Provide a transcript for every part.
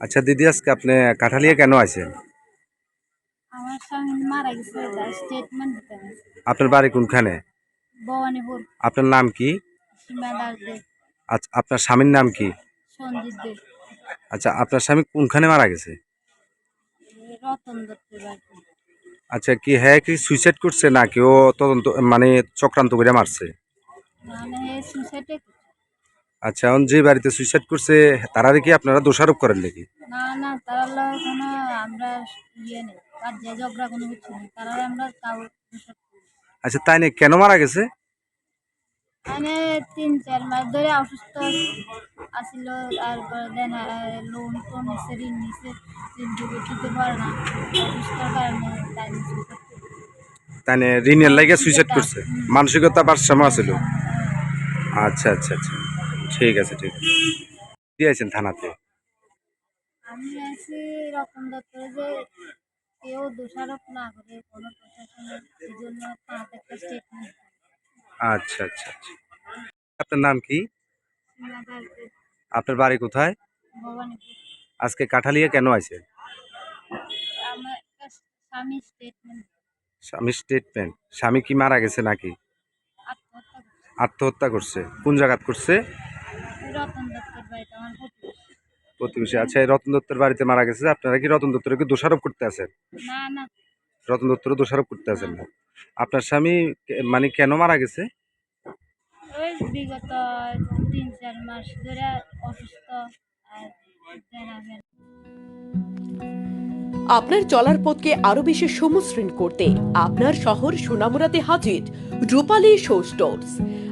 আচ্ছা দিদি আজকে আপনি কাঠালিয়া কেন আছেন আমার স্বামী মারা গেছে স্টেটমেন্ট দিতে আপনার বাড়ি কোনখানে? ভবানীপুর। আপনার নাম কি? সীমা দাস দে। আচ্ছা আপনার স্বামীর নাম কি? সঞ্জিত দে। আচ্ছা আপনার স্বামী কোনখানে মারা গেছে? রতন দত্তের বাড়ি আচ্ছা কি হ্যাঁ কি সুইসাইড করছে না কেউ তদন্ত মানে চক্রান্ত করে মারছে? মানে আচ্ছা এখন যে বাড়িতে সুইসাইড করছে তারা কি আপনারা দোষারোপ করেন নাকি? না না তারা কোনো আমরা ইয়ে নেই তার যে ঝগড়া কোনো কিছু নেই তারা আমরা তাও দোষারোপ করি না। আচ্ছা তাই কেন মারা গেছে? মানে তিন চার মাস ধরে অসুস্থ আসিল তারপরে দেন লোন টোন নিছে ঋণ নিছে ঋণ দিতে দিতে পারে না অসুস্থর কারণে তাই suicide তাই ঋণের লাগে সুইসাইড করছে মানসিকতা ভারসাম্য ছিল আচ্ছা আচ্ছা আচ্ছা। ঠিক আছে ঠিক আছে। দিয়েছেন থানাতে? আমি আছি রতন দত্তর যে কেউ দোষারোপ না করে কোনো প্রশাসনের এই জন্য একটা স্টেটমেন্ট আচ্ছা আচ্ছা আচ্ছা। আপনার নাম কি? আপনার বাড়ি কোথায়? ভবানীপুর। আজকে কাঠালিয়া কেন আছে আমার একটা স্বামী স্টেটমেন্ট স্বামী স্টেটমেন্ট স্বামী কি মারা গেছে নাকি? আত্মহত্যা করছে। আত্মহত্যা করছে। কোন জায়গাত করছে? রতন দত্তর বাড়িতে আমার প্রতিবেশী। প্রতিবেশী। আচ্ছা এই রতন দত্তের বাড়িতে মারা গেছে আপনারা কি রতন দত্তরকে দোষারোপ করতে আছেন? না না। রতন দত্তরও দোষারোপ করতে আছেন না। আপনার স্বামী কে- মানে কেন মারা গেছে? ওই বিগত তিন চার মাস ধরে অসুস্থ আর আপনার চলার পথকে আরও বেশি সমশ্রীন করতে আপনার শহর সোনামুরাতে হাজির রূপালী শো স্টোর্স।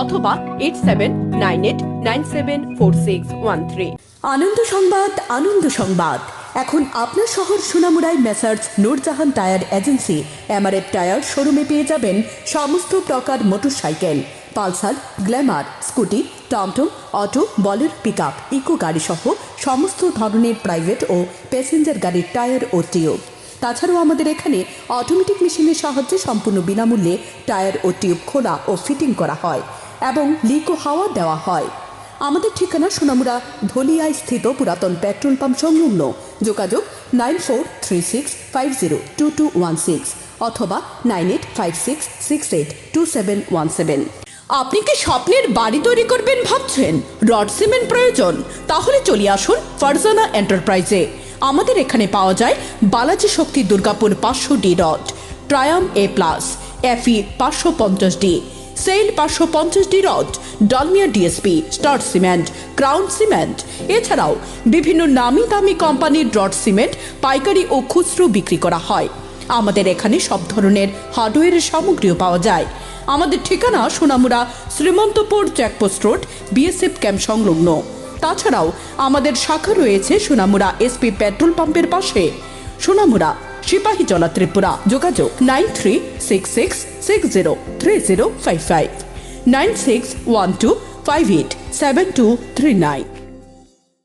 অথবা eight seven nine eight nine seven four six one three Ananda Sangbad Ananda Sangbad. এখন আপনার শহর সুনামুড়ায় messrs Nurjahan tyre agency. MRF tyre শোরুমে পেয়ে যাবেন সমস্ত প্রকার মোটরসাইকেল। পালসার, গ্ল্যামার, স্কুটি, টমটম, auto, Bolero pick up Eeco গাড়ি সহ সমস্ত ধরনের প্রাইভেট ও প্যাসেঞ্জার গাড়ির টায়ার ও টিউব তাছাড়াও আমাদের এখানে অটোমেটিক মেশিনের সাহায্যে সম্পূর্ণ বিনামূল্যে টায়ার ও টিউব খোলা ও ফিটিং করা হয় এবং লিক ও হাওয়া দেওয়া হয়। আমাদের ঠিকানা সোনামুড়া ধলিয়ায় স্থিত পুরাতন পেট্রোল পাম্প সংলগ্ন। যোগাযোগ nine four three six five zero two two one six অথবা nine eight five six six eight two seven one seven আপনি কি স্বপ্নের বাড়ি তৈরি করবেন ভাবছেন? রড সিমেন্ট প্রয়োজন? তাহলে চলে আসুন ফারজানা এন্টারপ্রাইজে। আমাদের এখানে পাওয়া যায় বালাজি শক্তি দুর্গাপুর পাঁচশো ডি রড, ট্রায়াম এ প্লাস এফি পাঁচশো পঞ্চাশ ডি সেল পাঁচশো পঞ্চাশ D rod, Dalmia DSP, star cement, crown cement. এছাড়াও বিভিন্ন নামি দামি কোম্পানির রড সিমেন্ট, পাইকারি ও খুচরো বিক্রি করা হয়। আমাদের এখানে সব ধরনের হার্ডওয়্যারের সামগ্রীও পাওয়া যায়। আমাদের ঠিকানা Sonamura Shrimantapur checkpost road, BSF camp সংলগ্ন। তাছাড়াও আমাদের শাখা রয়েছে সোনামুড়া এসপি পেট্রোল পাম্পের পাশে। সুনামুরা সিপাহী জলা ত্রিপুরা। যোগাযোগ nine three six six six zero three zero five five. Nine six one two five eight seven two three nine.